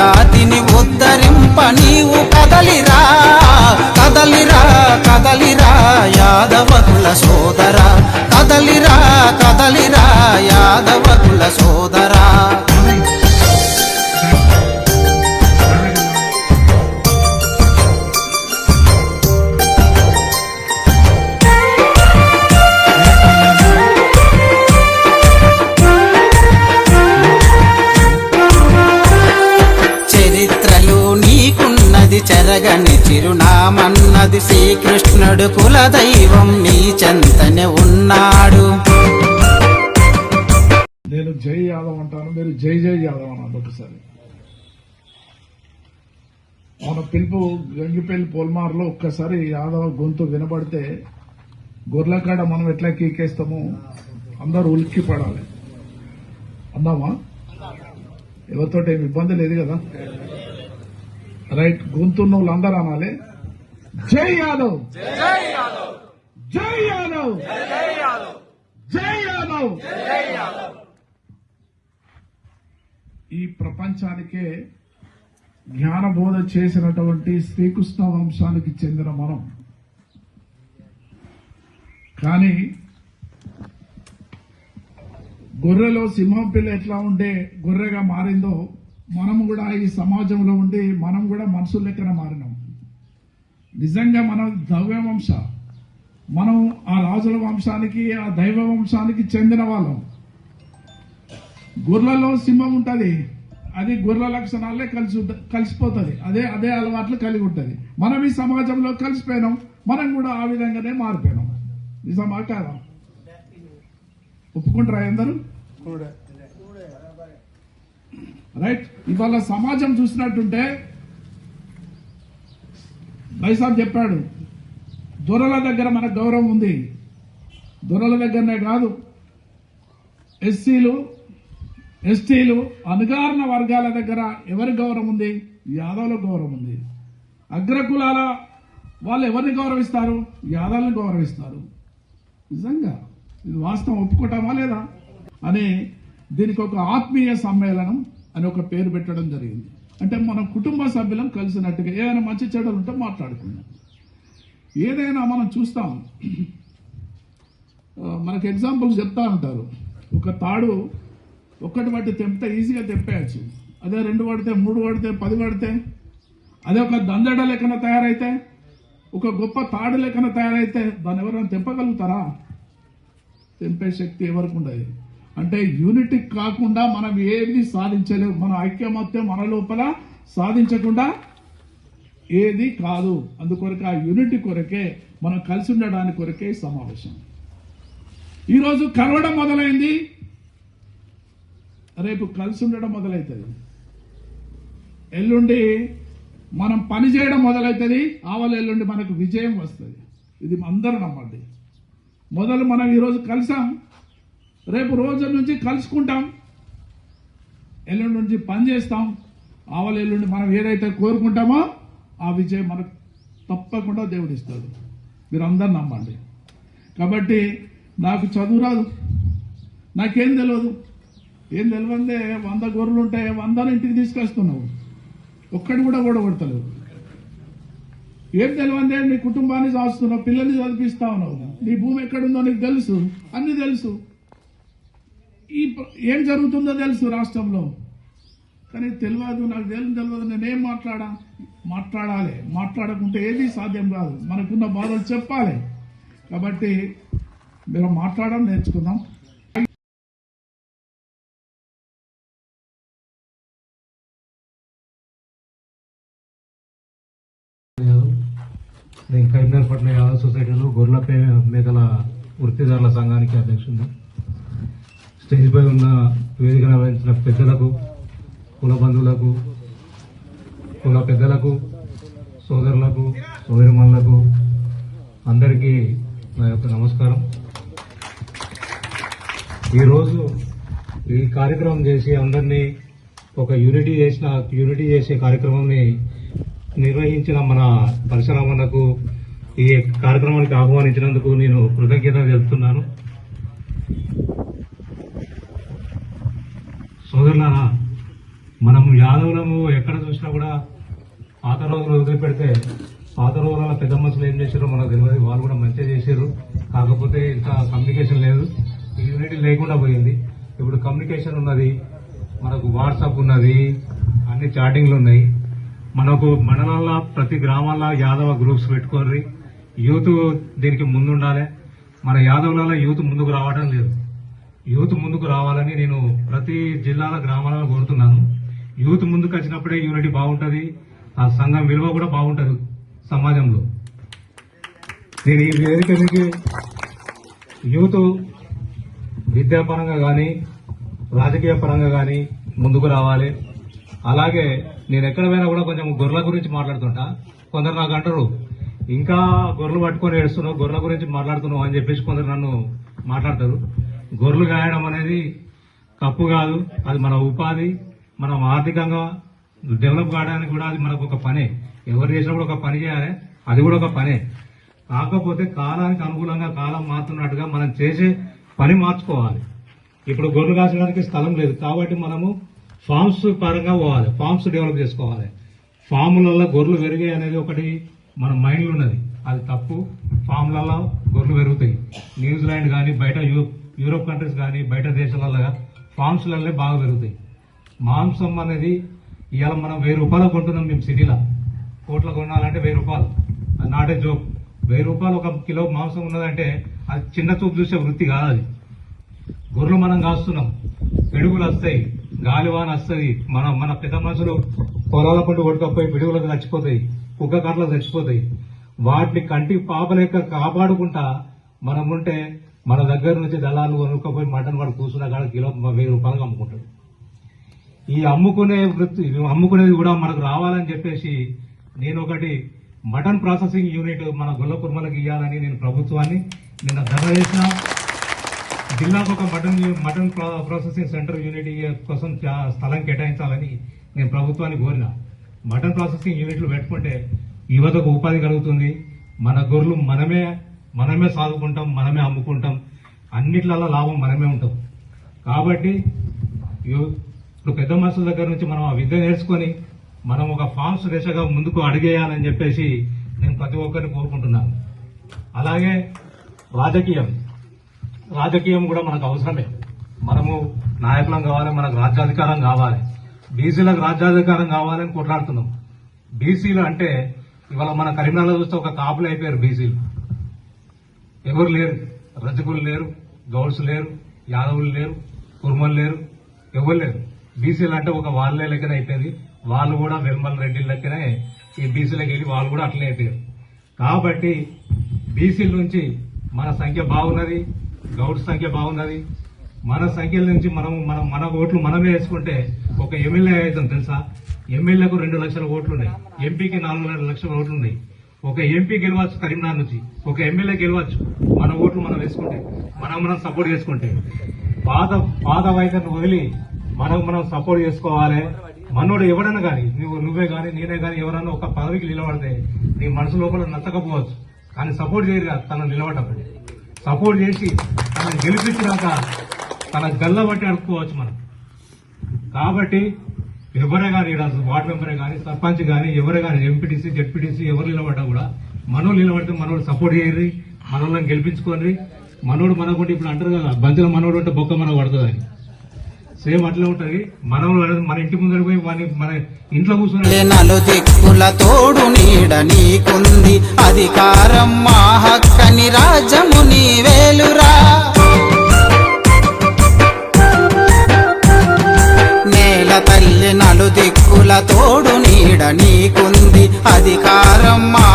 జాతిని ఉద్ధరింప నీవు కదలిరా కదలిరా కదలిరా యాదవకుల సోదరా. కదలిరా కదలిరా యాదవకుల సోదరా. చిరునామన్నది శ్రీకృష్ణుడు కులదైవం నీ చెంతనే ఉన్నాడు. నేను జై యాదవ్ అంటాను మీరు జై జై యాదవ్ అనండి ఒకసారి. మన పిలుపు గంగిపల్లి పోల్మార్లో ఒక్కసారి యాదవ్ గొంతు వినబడితే గొర్రెకాడ మనం ఎట్లా కీకేస్తామో? అందరూ ఉలిక్కి పడాలి. అందామా? ఎవరితో ఏమి ఇబ్బంది లేదు కదా? రైట్ గొంతున్న వాళ్ళందరూ అనాలి. జై యాదవ్. జై యాదవ్. జై యాదవ్. ఈ ప్రపంచానికే జ్ఞానబోధ చేసినటువంటి శ్రీకృష్ణ వంశానికి చెందిన మనం. కానీ గొర్రెలో సింహం పిల్ల ఎట్లా ఉండే గొర్రెగా మారిందో మనం కూడా ఈ సమాజంలో ఉండి మనం కూడా మనుషుల లెక్కన మారినాం. నిజంగా మనం దైవ వంశ మనం ఆ రాజుల వంశానికి ఆ దైవ వంశానికి చెందిన వాళ్ళం. గొర్రెలో సింహం ఉంటది అది గొర్రెల లక్షణాలే కలిసి కలిసిపోతుంది. అదే అదే అలవాట్లు కలిగి ఉంటది. మనం ఈ సమాజంలో కలిసిపోయినాం మనం కూడా ఆ విధంగానే మారిపోయినాం. నిజమా కాదా? ఒప్పుకుంటారా అందరూ? రైట్. ఇవాళ సమాజం చూసినట్టుంటే బైసాబ్ చెప్పాడు దొరల దగ్గర మన గౌరవం ఉంది. దొరల దగ్గరనే కాదు ఎస్సీలు ఎస్టీలు అణగారిన వర్గాల దగ్గర ఎవరి గౌరవం ఉంది? యాదవుల గౌరవం ఉంది. అగ్రకులాల వాళ్ళు ఎవరిని గౌరవిస్తారు? యాదవులను గౌరవిస్తారు. నిజంగా ఇది వాస్తవం ఒప్పుకోవటమా లేదా? అని దీనికి ఒక ఆత్మీయ సమ్మేళనం అని ఒక పేరు పెట్టడం జరిగింది. అంటే మనం కుటుంబ సభ్యులం కలిసినట్టుగా ఏదైనా మంచి చెడులు ఉంటే మాట్లాడుకుందాం. ఏదైనా మనం చూస్తాం. మనకు ఎగ్జాంపుల్ ఎగ్జాంపుల్స్ చెప్తా ఉంటారు. ఒక తాడు ఒక్కటి పట్టి తెంపితే ఈజీగా తెంపేయచ్చు. అదే రెండు పడితే మూడు పడితే పది పడితే అదే ఒక దందడ లెక్కన తయారైతే ఒక గొప్ప తాడు లెక్కన తయారైతే దాన్ని ఎవరైనా తెంపగలుగుతారా? తెంపే శక్తి ఎవరికి ఉండదు. అంటే యూనిటీ కాకుండా మనం ఏది సాధించలేము మన ఐక్యమత్యం మన లోపల సాధించకుండా ఏది కాదు. అందుకొరకు ఆ యూనిటీ కొరకే మనం కలిసి ఉండడానికి కొరకే సమావేశం. ఈరోజు కలవడం మొదలైంది. రేపు కలిసి ఉండడం మొదలవుతుంది ఎల్లుండి మనం పని చేయడం మొదలవుతుంది ఆవల ఎల్లుండి మనకు విజయం వస్తుంది. ఇది అందరూ నమ్మండి. మొదలు మనం ఈరోజు కలిసాం. రేపు రోజు నుంచి కలుసుకుంటాం. ఎల్లుండి నుంచి పని చేస్తాం. ఆవల ఎల్లుండి మనం ఏదైతే కోరుకుంటామో ఆ విజయం మనకు తప్పకుండా దేవుడు ఇస్తాడు. మీరు అందరు నమ్మండి. కాబట్టి నాకు చదువు రాదు. నాకేం తెలియదు ఏం తెలియందే వంద గొర్రెలు ఉంటాయి వందను ఇంటికి తీసుకొస్తున్నావు. ఒక్కడి కూడా ఓడగొడతలేవు. ఏం తెలియందే నీ కుటుంబాన్ని చాస్తున్నావు పిల్లల్ని చదివిస్తా ఉన్నావు నీ భూమి ఎక్కడుందో నీకు తెలుసు. అన్నీ తెలుసు. ఈ ఏం జరుగుతుందో తెలుసు రాష్ట్రంలో. కానీ తెలియదు నాకు తెలియదు తెలియదు నేనేం మాట్లాడా మాట్లాడాలి. మాట్లాడకుంటే ఏది సాధ్యం కాదు. మనకున్న బాధలు చెప్పాలి. కాబట్టి మీరు మాట్లాడడం నేర్చుకుందాం. నేను కరీంనగర్ యాదవ్ సొసైటీలో గొర్రెల పే- మేకల వృత్తిదారుల సంఘానికి అధ్యక్షుడు స్టేజ్ పై ఉన్న వేదిక నిర్వహించిన పెద్దలకు కుల బంధువులకు కుల పెద్దలకు సోదరులకు సోదరిమణులకు అందరికీ నా యొక్క నమస్కారం. ఈరోజు ఈ కార్యక్రమం చేసి అందరినీ ఒక యూనిటీ చేసిన యూనిటీ చేసే కార్యక్రమాన్ని నిర్వహించిన మన పరశురామన్నకు ఈ కార్యక్రమానికి ఆహ్వానించినందుకు నేను కృతజ్ఞత తెలుపుతున్నాను. సోదరులారా మనం యాదవులము ఎక్కడ చూసినా కూడా పాత రోజులు వదిలిపెడితే పాత రోజుల పెద్ద మనుషులు ఏం చేశారో మనకు తెలియదు. వాళ్ళు కూడా మంచిగా చేశారు. కాకపోతే ఇంత కమ్యూనికేషన్ లేదు. యూనిటీ లేకుండా పోయింది. ఇప్పుడు కమ్యూనికేషన్ ఉన్నది. మనకు వాట్సాప్ ఉన్నది. అన్ని చాటింగ్లు ఉన్నాయి. మనకు మండలాల్లో ప్రతి గ్రామాల్లో యాదవ గ్రూప్స్ పెట్టుకోర్రి. యూత్ దీనికి ముందుండాలి. మన యాదవులలో యూత్ ముందుకు రావడం లేదు. యూత్ ముందుకు రావాలని నేను ప్రతి జిల్లాల గ్రామాలలో కోరుతున్నాను. యూత్ ముందుకు వచ్చినప్పుడే యూనిటీ బాగుంటుంది. ఆ సంఘం విలువ కూడా బాగుంటుంది సమాజంలో. నేను ఈ వేదిక మీకు యూత్ విద్యాపరంగా కానీ రాజకీయ పరంగా కానీ ముందుకు రావాలి. అలాగే నేను ఎక్కడ పోయినా కూడా కొంచెం గొర్రెల గురించి మాట్లాడుతుంటా. కొందరు నాకు అంటారు ఇంకా గొర్రెలు పట్టుకొని ఏడుస్తున్నావు గొర్రెల గురించి మాట్లాడుతున్నావు అని చెప్పేసి కొందరు నన్ను మాట్లాడతారు. గొర్రెలు గాయడం అనేది తప్పు కాదు. అది మన ఉపాధి. మనం ఆర్థికంగా డెవలప్ కావడానికి కూడా అది మనకు ఒక పనే. ఎవరు చేసినా కూడా ఒక పని చేయాలి. అది కూడా ఒక పనే. కాకపోతే కాలానికి అనుకూలంగా కాలం మారుతున్నట్టుగా మనం చేసే పని మార్చుకోవాలి. ఇప్పుడు గొర్రెలు కాసడానికి స్థలం లేదు. కాబట్టి మనము ఫార్మ్స్ పరంగా పోవాలి. ఫామ్స్ డెవలప్ చేసుకోవాలి. ఫాములలో గొర్రెలు పెరిగాయి అనేది ఒకటి మన మైండ్లో ఉన్నది. అది తప్పు. ఫామ్లలో గొర్రెలు పెరుగుతాయి. న్యూజిలాండ్ కానీ బయట యూ- యూరోప్ కంట్రీస్ కానీ బయట దేశాలలో ఫార్మ్స్లలో బాగా పెరుగుతాయి. మాంసం అనేది ఇవాళ మనం వెయ్యి రూపాయలు కొంటున్నాం మేము సిటీలో. కోట్ల కొనాలంటే వెయ్యి రూపాయలు. అది నాటే జోక్ వెయ్యి రూపాయలు ఒక కిలో మాంసం ఉన్నదంటే అది చిన్న చూపు చూసే వృత్తి కాదు అది. గొర్రెలు మనం కాస్తున్నాం. పిడుగులు వస్తాయి గాలివాన వస్తుంది మన మన పెద్ద మనుషులు పొలాల పండు కొట్టుకపోయి పిడుగులకు చచ్చిపోతాయి. కుక్క కట్లకు చచ్చిపోతాయి. వాటిని కంటి పాపలేక కాపాడుకుంటా మనం ఉంటే మన దగ్గర నుంచి దళాలు కొనుక్కపోయి మటన్ వాడు కూర్చున్న కాడ కిలో వెయ్యి రూపాయలకు అమ్ముకుంటాడు. ఈ అమ్ముకునే వృత్తి అమ్ముకునేది కూడా మనకు రావాలని చెప్పేసి నేను ఒకటి మటన్ ప్రాసెసింగ్ యూనిట్ మన గొల్లకుర్మలకు ఇవ్వాలని నేను ప్రభుత్వాన్ని నిన్న ధర చేసిన. జిల్లాకు ఒక mutton mutton processing centre unit కోసం చా- స్థలం కేటాయించాలని నేను ప్రభుత్వాన్ని కోరిన. మటన్ ప్రాసెసింగ్ యూనిట్లు పెట్టుకుంటే యువతకు ఉపాధి కలుగుతుంది. మన గొర్రెలు మనమే మనమే సాగుకుంటాం మనమే అమ్ముకుంటాం. అన్నిట్లలో లాభం మనమే ఉంటాం. కాబట్టి ఇప్పుడు పెద్ద మనుషుల దగ్గర నుంచి మనం ఆ విద్య నేర్చుకొని మనం ఒక ఫామ్స్ దిశగా ముందుకు అడిగేయాలని చెప్పేసి నేను ప్రతి ఒక్కరిని కోరుకుంటున్నాను. అలాగే రాజకీయం. రాజకీయం కూడా మనకు అవసరమే. మనము నాయకులం కావాలి మనకు రాజ్యాధికారం కావాలి. బీసీలకు రాజ్యాధికారం కావాలని కొట్లాడుతున్నాం. బీసీలు అంటే ఇవాళ మన కరీంనగర్లో చూస్తే ఒక కాపులు అయిపోయారు బీసీలు. ఎవరు లేరు? రజకులు లేరు గౌడ్స్ లేరు యాదవులు లేరు కుర్మలు లేరు ఎవరు లేరు? బీసీలు అంటే ఒక వాళ్ళే లెక్కన అయిపోయింది. వాళ్ళు కూడా వెల్మల్ రెడ్డి లెక్కనే ఈ బీసీలకు వెళ్ళి వాళ్ళు కూడా అట్లనే అయిపోయారు. కాబట్టి బీసీల నుంచి మన సంఖ్య బాగున్నది గౌడ్ సంఖ్య బాగున్నది. మన సంఖ్యల నుంచి మనం మనం మన ఓట్లు మనమే వేసుకుంటే ఒక ఎమ్మెల్యే అవుతాం తెలుసా? ఎమ్మెల్యేకు రెండు లక్షల ఓట్లు ఉన్నాయి ఎంపీకి నాలుగున్నర లక్షల ఓట్లు ఉన్నాయి ఒక ఎంపీ గెలవచ్చు కరీంనగర్ నుంచి ఒక ఎమ్మెల్యే గెలవచ్చు మన ఓట్లు మనం వేసుకుంటే మనం మనం సపోర్ట్ చేసుకుంటే పాత పాత వైఖరిని వదిలి మనం మనం సపోర్ట్ చేసుకోవాలి. మనోడు ఎవడన్నా కానీ నువ్వు నువ్వే కానీ నేనే కానీ ఎవరన్నా ఒక పదవికి నిలబడితే నీ మనసు లోపల నచ్చకపోవచ్చు. కానీ సపోర్ట్ చేయరు తను నిలబడప్పుడు సపోర్ట్ చేసి తనను గెలిపించినాక తన గల్ల బట్టి అడుక్కోవచ్చు మనం. కాబట్టి ఎవరే కానీ వార్డు మెంబరే కానీ సర్పంచ్ కానీ ఎవరే కానీ ఎంపీటీసీ జెడ్పీటీసీ ఎవరు నిలబడ్డా కూడా మనోళ్ళు నిలబడితే మనోడు సపోర్ట్ చేయరు మనోళ్ళని గెలిపించుకోండి మనోడు మనకుంటే ఇప్పుడు అంటారు కదా బంతుల మనోడు ఉంటే బొక్క మనకు పడుతుందని. సేమ్ అట్లా ఉంటది. మనం మన ఇంటి ముందర పోయి మన మన ఇంట్లో కూర్చుని నలు దిక్కుల తోడు నీడ నీకుంది. అధికారం మా హక్కని రాజ్యము నీ వేలురా. నీకుంది అధికారం మా